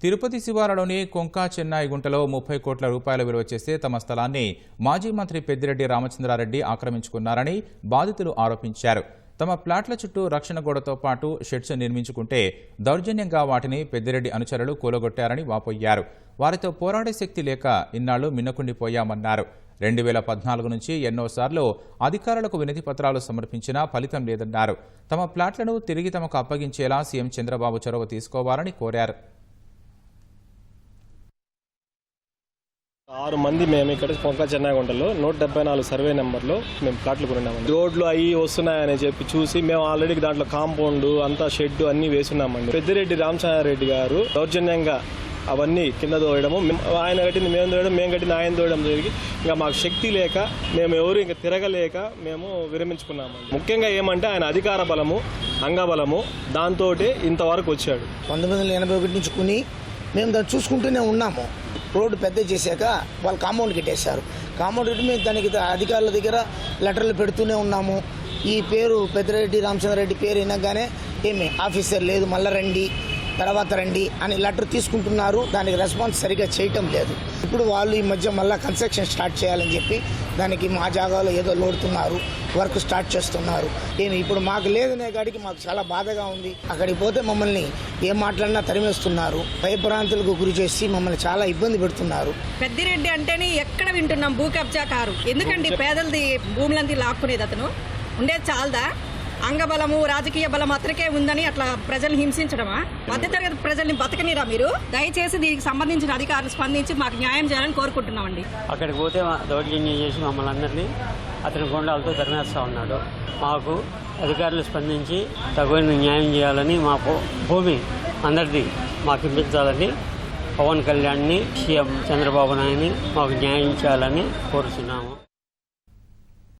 తిరుపతి శివారులోని కొంకా చెన్నాయి గుంటలో ముప్పై కోట్ల రూపాయల విలువ చేసే తమ స్థలాన్ని మాజీ మంత్రి పెద్దిరెడ్డి రామచంద్రారెడ్డి ఆక్రమించుకున్నారని బాధితులు ఆరోపించారు. తమ ప్లాట్ల చుట్టూ రక్షణ గోడతో పాటు షెడ్స్ నిర్మించుకుంటే దౌర్జన్యంగా వాటిని పెద్దిరెడ్డి అనుచరులు కూలగొట్టారని వాపోయారు. వారితో పోరాడే శక్తి లేక ఇన్నాళ్ళు మిన్నకుండిపోయామన్నారు రెండు వేల పద్నాలుగు నుంచి ఎన్నోసార్లు అధికారులకు వినతి పత్రాలు సమర్పించినా ఫలితం లేదన్నారు. తమ ప్లాట్లను తిరిగి తమకు అప్పగించేలా సీఎం చంద్రబాబు చొరవ తీసుకోవాలని కోరారు. ఆరు మంది మేము ఇక్కడ కొంక చెన్నాగుంటలో నూట డెబ్బై నాలుగు సర్వే నెంబర్లో మేము ప్లాట్లు కొన్నామండి రోడ్లు అవి వస్తున్నాయని చెప్పి చూసి మేము ఆల్రెడీ దాంట్లో కాంపౌండ్ అంతా షెడ్ అన్ని వేసున్నామండి. పెద్దిరెడ్డి రామచంద్రారెడ్డి గారు దౌర్జన్యంగా అవన్నీ కింద దోయడము ఆయన కట్టింది మేము దోయడం మేము కట్టింది ఆయన దోయడం జరిగి ఇంకా మాకు శక్తి లేక మేము ఎవరు ఇంకా తిరగలేక మేము విరమించుకున్నాము ముఖ్యంగా ఏమంటే ఆయన అధికార బలము అంగబలము దాంతో ఇంతవరకు వచ్చాడు. పంతొమ్మిది వందల ఎనభై ఒకటి నుంచి కొని మేము దాన్ని చూసుకుంటూనే ఉన్నాము. రోడ్డు పెద్ద చేశాక వాళ్ళు కాంపౌండ్ కట్టేశారు. కాంపౌండ్ కట్టి మేము దానికి అధికారుల దగ్గర లెటర్లు పెడుతూనే ఉన్నాము. ఈ పేరు పెద్దిరెడ్డి రామచంద్రరెడ్డి పేరు వినగానే ఏమి ఆఫీసర్ లేదు మళ్ళా రండి. తర్వాత రండి అని లెటర్ తీసుకుంటున్నారు. దానికి రెస్పాన్స్ సరిగా చేయటం లేదు. ఇప్పుడు వాళ్ళు ఈ మధ్య మళ్ళీ కన్స్ట్రక్షన్ స్టార్ట్ చేయాలని చెప్పి దానికి మా జాగాలో ఏదో లోడుతున్నారు వర్క్ స్టార్ట్ చేస్తున్నారు. ఏమి ఇప్పుడు మాకు లేదనే కాడికి మాకు చాలా బాధగా ఉంది. అక్కడికి పోతే మమ్మల్ని ఏం మాట్లాడినా తరిమేస్తున్నారు. భయభ్రాంతులకు గురి చేసి మమ్మల్ని చాలా ఇబ్బంది పెడుతున్నారు. పెద్దిరెడ్డి అంటేనే ఎక్కడ వింటున్నాం? భూ కబ్జా కారు. ఎందుకండి పేదలది భూములంది లాక్కునేది అతను? ఉండేది చాలదా? అంగబలము రాజకీయ బలం అతనికే ఉందని అట్లా ప్రజల్ని హింసించడమా? మధ్యతరగతి ప్రజల్ని బతకనిరా మీరు? దయచేసి దీనికి సంబంధించిన అధికారులు స్పందించి మాకు న్యాయం చేయాలని కోరుకుంటున్నామండి. అక్కడికి పోతే దౌర్జన్యం చేసి మమ్మల్ని అందరినీ అతని గుండాలతో తరిమేస్తూ ఉన్నాడు మాకు అధికారులు స్పందించి తగిన న్యాయం చేయాలని మా భూమి అందరిది మాకు ఇప్పించాలని పవన్ కళ్యాణ్ని సీఎం చంద్రబాబు నాయుడిని మాకు న్యాయం చేయాలని కోరుతున్నాము